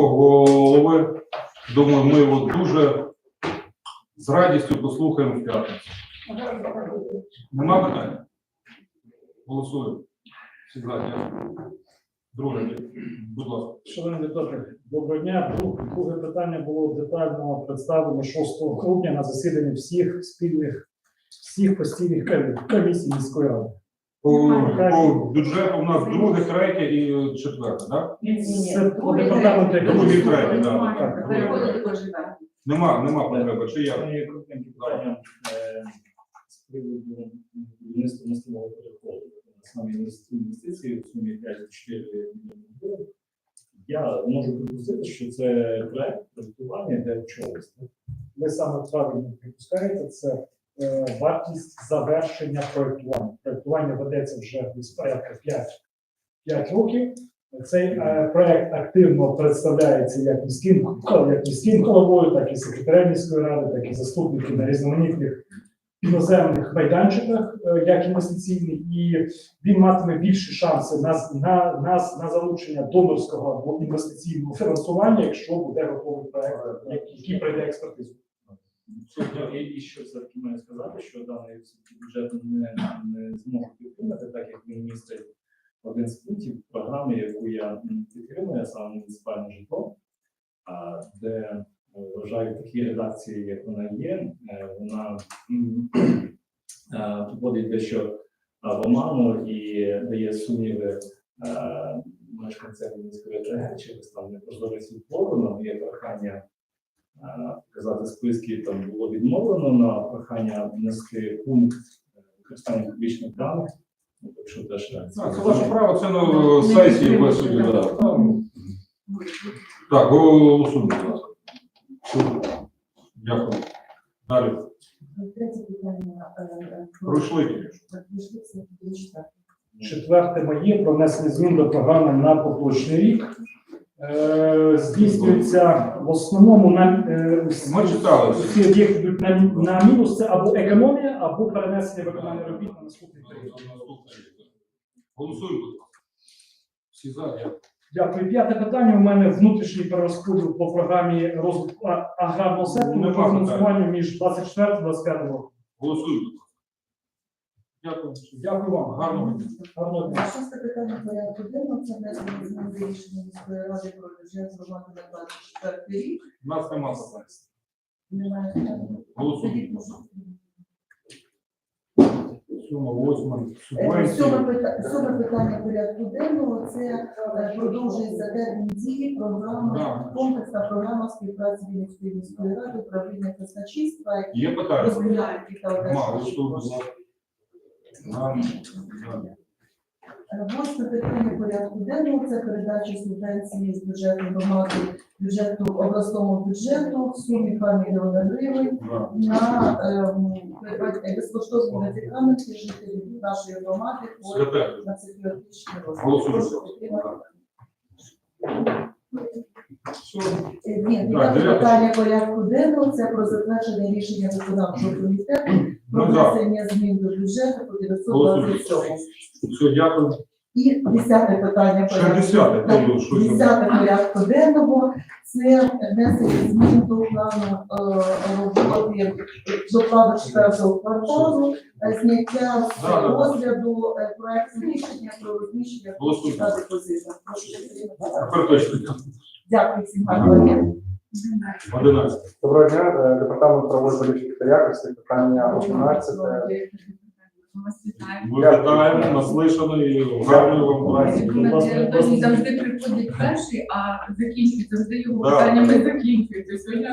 міського голови. Думаю, ми його дуже з радістю послухаємо в п'ятницю. Нема питань? Голосуємо. Всі за. Друге, будь ласка. Шановні депутати, доброго дня. Друге питання було детально представлено 6 грудня на засіданні всіх спільних, всіх постійних комісій міської ради. По, по бюджету у нас друге, третє і четверте, так? Це по департаменту економіки. третій, так. Переходити. Нема, нема потреби. Чи я? Це є коротеньке питання е, з приводу будівництва мостового переходу. Саме інвестиції в сумі 5,4 мільйони гривень. Я можу припустити, що це проект проєктування для чогось. Ви саме правильно припускаєте, це вартість завершення проєктування. Проєктування ведеться вже десь порядка 5, 5 років. Цей е, проект активно представляється як міським, як міським головою, так і секретарем міської ради, так і заступники на різноманітних іноземних майданчиках, е, як інвестиційний, і він матиме більші шанси на, на, на, на залучення донорського або інвестиційного фінансування, якщо буде готовий проект, який пройде експертизу. І, і що все-таки маю сказати, що даний бюджет не, не зможу підтримати, так як він містить один з пунктів програми, яку я підтримую, саме муніципальне житло, де е, вважаю такі редакції, як вона є, е, вона м, е, вводить дещо в і дає сумніви мешканцям міської через там непрозорість відтвору, на моє прохання е, показати списки, там було відмовлено на прохання внести пункт е, використання публічних даних. Ну, Так що теж А, Це ваше право, це на сесії без судді. да. Так, голосуємо, будь ласка. Дякую. Далі. Третє питання. е, про- Пройшли. Так, пішли, це. Четверте моє про внесення змін до програми на поточний рік. Е, здійснюється в основному на е, Ми читали. всі об'єкти йдуть на, на мінус. Це або економія, або перенесення виконання робіт на наступний період. Голосуємо, будь ласка. Всі за, дякую. Дякую. П'яте питання. У мене внутрішній перерозподіл по програмі розвитку а- аграрного сектору Нема по питань. фінансуванню між 24 та 25 роком. Голосуємо, будь ласка. Дякую. Дякую вам. Гарного дня. Гарного дня. Шосте питання порядку денного. Це внесення змін до рішення міської ради про бюджет громади на 24 рік. У нас нема питань. Немає. Голосуємо. Восьма, Е, Сьоме субвенції. пита- сьоме питання порядку денного це е, продовжується термін дії програми. Да. Комплексна програма співпраці Вінницької міської ради, управління казначейства, Є питання? розглядають та Ма, голосуємо, будь Восьме питання порядку денного це передача субвенції з бюджету громади бюджету обласному бюджету в сумі 2 мільйони гривень на ем, придбання безкоштовні медикаменти жителів нашої громади хворих Святе. на психіатричні. Е, Ні, дев'яте. питання порядку денного це про затвердження рішення виконавчого комітету про Ну, так. внесення змін до бюджету по 927. Все, дякую. І десяте питання Ще порядку десяте, Так, то що це? Десяте порядку денного це внесення змін до плану е, роботи докладу четвертого кварталу, е, зняття з Да, да, да. розгляду е, проекту рішення про розміщення Голосуємо. та депозиту. Прошу підтримати. Тепер точно. Дякую всім гарного дня. 11. Доброго дня, е, департамент правової політики та якості, питання 11. Ми вітаємо, наслишано і гарної вам праці. Завжди приходять перший, а закінчують завжди його питання питаннями закінчують. Сьогодні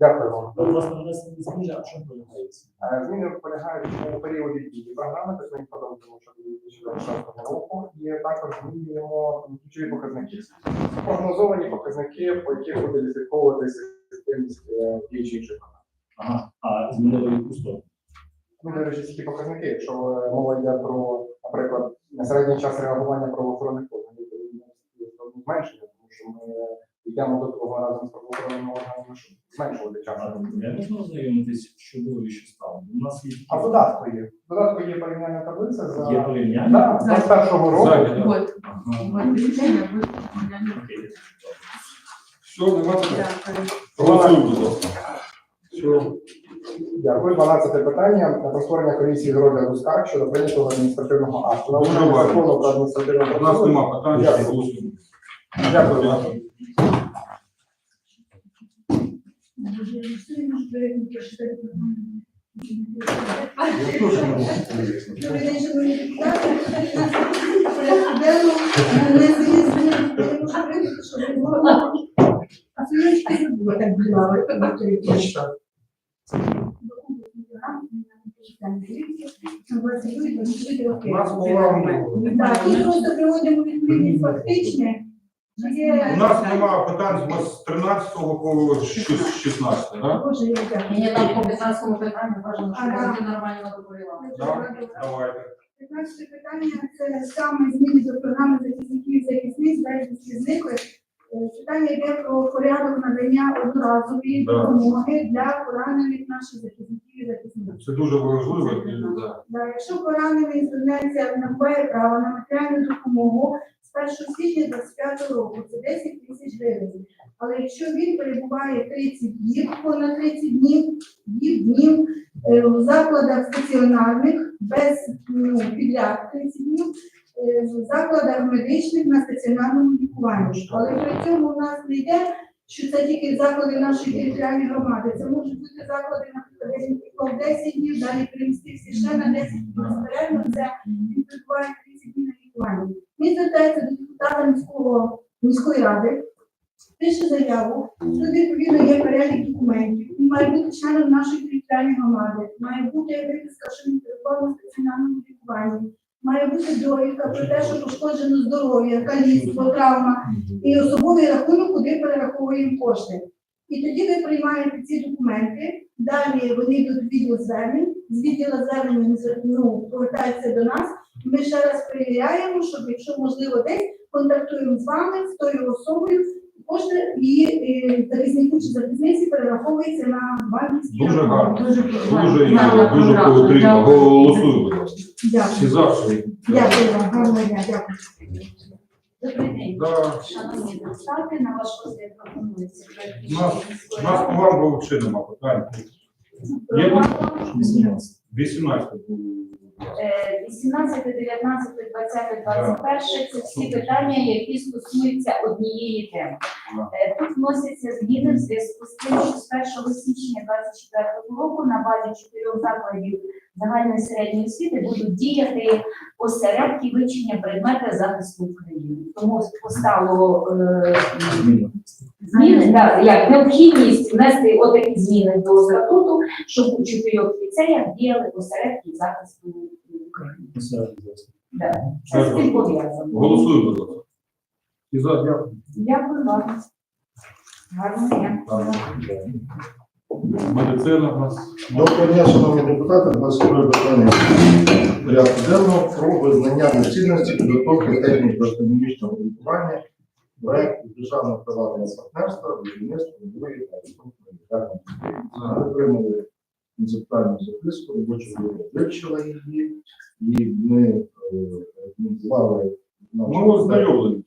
Дякую вам. Ну, Власне, внесення змін, а в чому полягається? Е, Зміни полягають у періоді дії програми, тобто ми продовжуємо щодо 2026 року, і також змінюємо ключові показники. Прогнозовані показники, по яких буде відслідковуватися ефективність е, чи іншої програми. ага, а змінили яку сторону. Ну, речі, ці показники, якщо е, мова йде про, наприклад, середній час реагування правоохоронних органів, то він зменшення, тому що ми йдемо до того разом з правоохоронними органами, щоб зменшувати час. Я можна ознайомитись, що було і що стало. У нас є А в додатку є. В додатку є порівняння таблиця за є порівняння. Да, з першого року. Ззаді, да. от от рішення ви Окей. Все, нема питань. Голосуємо, будь ласка. Все. Дякую. 12 питання про створення комісії з розгляду скарг щодо прийнятого адміністративного акту. На Дуже закону про адміністративне У нас правосуддя. нема питань, Дякую. голосуємо. Дякую. Так і просто приводимо відповідність фактичне. У нас нема питань з вас з 13 по 16, так? Боже, я дякую. Мені там по 15 питанню бажано, щоб Ага. ти нормально доповіла. Да? Давайте. 15 питання це саме зміни до програми захисників і захисниць безвісті зниклих. Е, Питання йде про порядок надання одноразової Да. допомоги для поранених наших захисників і захисниць. Це дуже важливо. і, да. Да, Якщо поранений звернеться набуває право на матеріальну допомогу 1 січня 25 року, це 10 тисяч гривень. Але якщо він перебуває 30 днів, понад 30 днів, днів, е, в закладах стаціонарних без ну, підряд 30 днів, е, в закладах медичних на стаціонарному лікуванні. Але при цьому у нас не йде, що це тільки заклади нашої територіальної громади. Це можуть бути заклади, піклав 10 днів, далі перемістився ще на 10 днів. Це він перебуває 30 днів на лікуванні. Він звертається до депутата міського міської ради, пише заяву, тут відповідно є перелік документів. Він має бути членом нашої територіальної громади, має бути виписка, що він перебував на стаціонарному лікуванні. Має бути довідка про те, що пошкоджено здоров'я, каліцтво, травма і особовий рахунок, куди перераховуємо кошти. І тоді ви приймаєте ці документи, далі вони йдуть в відділ звернень, з відділу звернень ну, повертаються до нас. Ми ще раз перевіряємо, щоб якщо можливо десь контактуємо з вами, з тою особою, кошти і, і захиснику чи захисниці перераховується на банківські Дуже гарно. Дуже Дуже, дуже потрібно. Дякую. Голосуємо, будь ласка. Дякую. Дякую вам, гарного дня, дякую. Добрий день. Да. Шановні депутати, на ваш розгляд пропонується У нас- по вам взагалі нема питань. про Є програму 18. Е, 18, 19, 20, 21 – це всі питання, які стосуються однієї теми. Е, Тут вносяться зміни в зв'язку з тим, що з 1 січня 2024 року на базі чотирьох закладів загальної середньої освіти будуть діяти осередки вивчення предмета захисту України. Тому постало е, зміни, да, як необхідність внести отакі зміни до статуту, щоб у чотирьох ліцеях діяли осередки захисту України. Да. Це з цим пов'язано. Голосуємо, будь ласка. Всі за, дякую. Дякую вам. Гарного дня. Медицина у нас. Доброго дня, шановні депутати, 22 питання порядку денного про визнання доцільності підготовки техніко-економічного лікування проекту державного приватного партнерства будівництва нової та відповідної лікарні. Отримали концептуальну записку, робоча група вивчила її, і ми е, рекомендували Ми ознайомлені.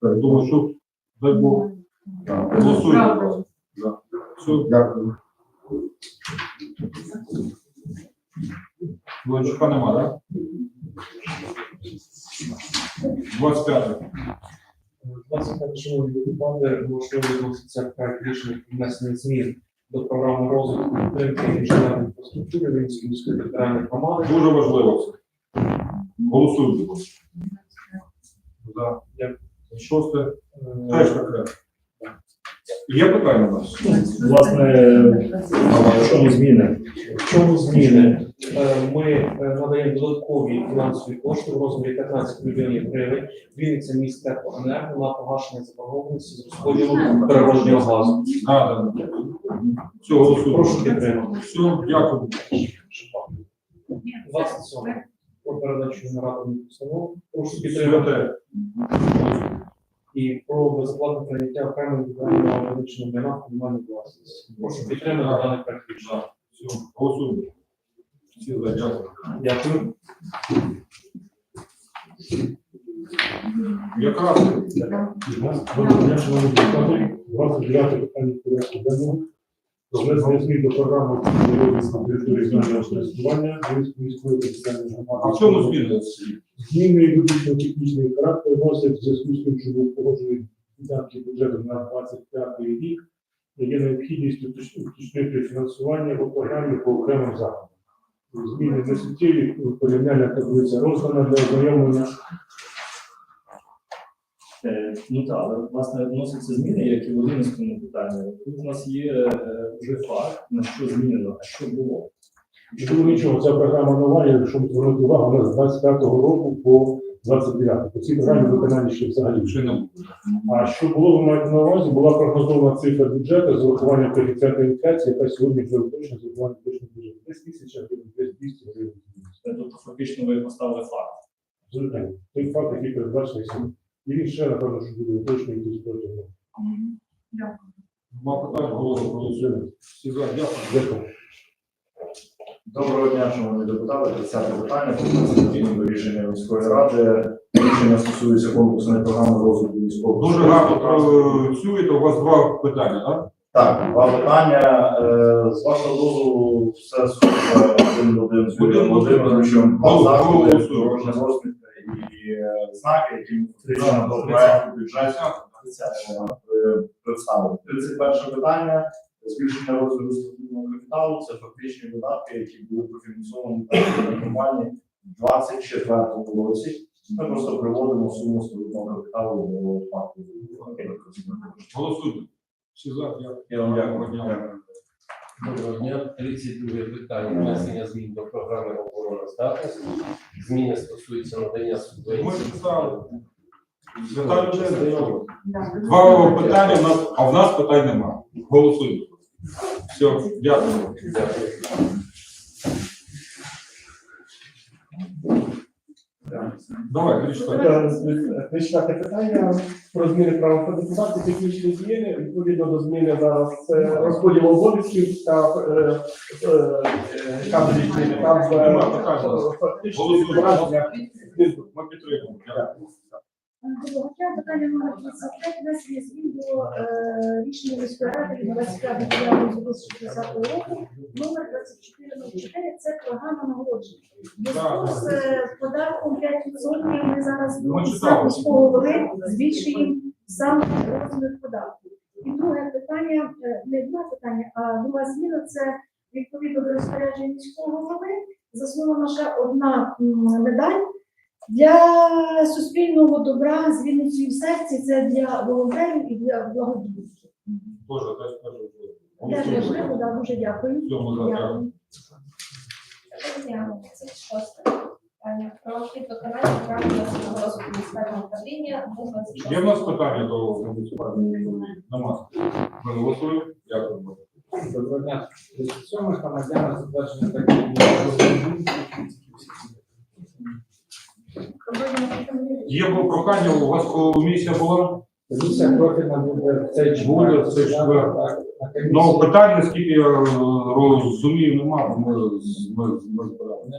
Так, думаю, що дай Бог. Голосуємо. Да. Все, Дякую. Володчука нема, так? 25. 25 шановні депутати, можливо, відноситься проект рішення про внесення змін до програми розвитку підтримки інженерної інфраструктури Вінницької міської територіальної громади. Дуже важливо це. Голосуємо. За. Дякую. Шосте. Теж таке. Є питання у нас? Власне, в чому зміни? В чому зміни? Е, Ми е, надаємо додаткові фінансові кошти в розмірі 15 мільйонів гривень. Вінниця міст теплоенерго на погашення заборгованості з розподілу природнього газу. А, так. Все, голосуємо. Прошу підтримати. Все, дякую. 27. Про передачу нарадної постанови. Прошу підтримати. І про безплатне прийняття окремих індивідуального медичного майна в комунальну власність. Прошу підтримати даний проект рішення. Все, голосуємо. Всі за, дякую. Дякую. Якраз депутати. 29 питання порядку денного. Внесення змін до програми розвитку території земельного користування міської територіальної громади. а в чому зміни? Зміни виключно-технічний характер носять в зв'язку з тим, що був погоджений видатки бюджету на 25 рік. Є необхідність уточнити фінансування у програмі по окремим заходам. Зміни не суттєві, порівняння таблиця роздана для ознайомлення. Ну так, але власне вносяться зміни, як і в Волинському питанні. Тут у нас є е, вже факт, на що змінено, а що було. Чому нічого, ця програма нова, якщо звернути увагу, вона з 25-го року по 29 По цій програмі виконання ще взагалі. Не було. А що було, ви маєте на увазі, була прогнозована цифра бюджету з урахуванням коефіцієнту інфляції, яка сьогодні вже точно з урахуванням точно бюджету. Десь тисяча гривень, десь 200 гривень. Тобто фактично ви поставили факт. Той факт, який передбачений сьогодні. І він ще, напевно, що буде точно уточнювати протягом року. Дякую. Нема питань, голосу голосуємо. Всі за, дякую. Дякую. Доброго дня, шановні депутати. 30 питання про до рішення міської ради. Рішення стосується конкурсної програми розвитку міського Дуже гарно працюєте, у вас два питання, так? Так, два питання. Е, З вашого дозволу, все супер один в один з Юрієм Володимировичем. Два Голос- заходи, голосуємо. дорожня розмітка і е, знаки, які ми фактично до проекту бюджету представили. 31 питання. Збільшення розміру статутного капіталу це фактичні видатки, які були профінансовані на компанії в 2024 році. Ми просто приводимо суму статутного капіталу до факту. Голосуємо. Всі за. Я вам дякую. Доброго дня. 32 питання внесення змін до програми обороноздатності. Зміни стосуються надання Ми субвенцій. ж писали. Два питання, у нас, а в нас питань немає. Голосуємо. Все, дякую. Дякую. Давай, Гришка. Тридцяте питання про зміни права податку технічні зміни. Відповідно до зміни зараз це розподіл обов'язків та е, е, кадрі зміни. Там е, Нема питань. Голосуємо. Ми підтримуємо. Дякую. Доброго питання номер 35, внесення змін до е, рішення міської ради від 25 2060 року, номер 2404, це програма нагородження. Зв'язку з е, податком 5% ми зараз міського голови збільшуємо сам розмір податку. І друге питання, е, не два питання, а друга зміна це відповідно до розпорядження міського голови. Заснована ще одна медаль для суспільного добра з Вінницею в серці. Це для волонтерів і для благодійників. Тоже, теж кажу. Теж важливо, да, дуже дякую. Всьому за, дякую. Дня, 36 питання про хід виконання програми національного розвитку місцевого управління Є в нас питання до муніципальної? Нема. Ми голосуємо. Дякую. Доброго дня. 37 громадяни затвердження таких Є було прохання, у вас комісія була? Комісія профільна буде цей Буде, це ж. Ну, питань, наскільки я е, розумію, немає. Ми, ми, ми збирали.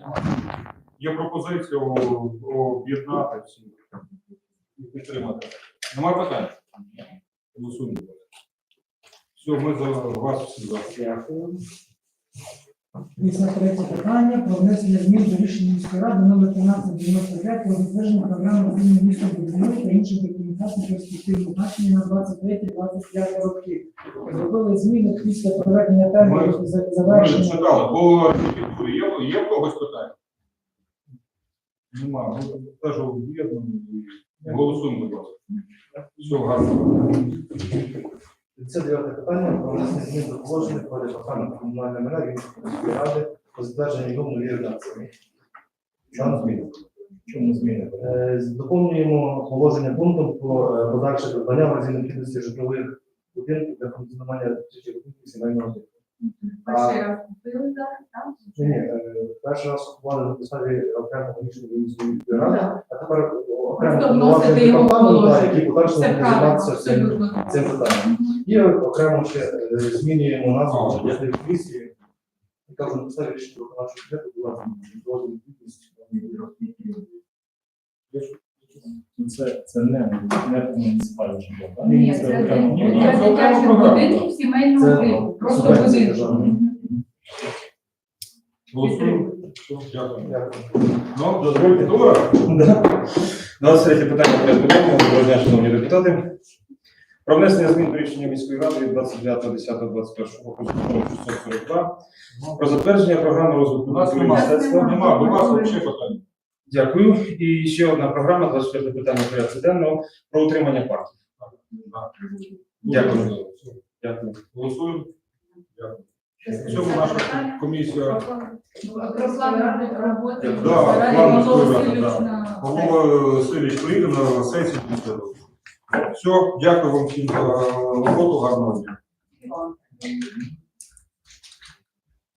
Є пропозиція об'єднати всі і підтримати. Немає питань? Голосуємо. Все, ми за вас всі за. Дякую. Після третє питання про внесення змін до рішення міської ради номер 1395 про затвердження програми зміни міста будівництва та інших документацій перспективного значення на 23-25 роки. Зробили зміни після проведення терміну за- Ми завершення. читали. По архітектурі є, є в когось питання? Нема. Ну, теж об'єднані. Голосуємо, будь ласка. Все, гарно. 39 питання про внесення змін до положення про департамент комунальної мережі міської ради про затвердження його новій. Що зміни? Чому зміни? Е, Доповнюємо положення пунктом про е, подальше придбання в разі необхідності житлових будинків для функціонування тисячі будинків сімейного типу. Перший раз купили, так? Ні, ні, е, перший раз купували на підставі окремого рішення міської ради, а тепер окремо Просто купувати вносити його буде правильно, займатися цим цим питанням. І окремо ще е, змінюємо назву бюджетної комісії, яка вже на підставі рішення виконавчого бюджету була розгляд Ну, Це, це не, не муніципальне житло, так? Ні, це окремо. ні, для це окрема дитячих програма. будинків сімейного Це типу. Просто субвенція. Голосуємо. Дякую. Ну, Дозвольте. Дора. 23 питання порядку денного. Доброго дня, шановні депутати. Про внесення змін до рішення міської ради від 29.10.21 року закону 642 про затвердження програми розвитку У нас культури і нема. мистецтва. Нема, до вас взагалі питання. Дякую. І ще одна програма, 24 питання порядку денного про утримання парків. Дякую. Дякую. Голосуємо. Дякую. В цьому наша комісія Про план роботи. Да, план Павло Васильович да. на- Павло Васильович приїде на сесію. Все, дякую вам всім за роботу, гарного дня.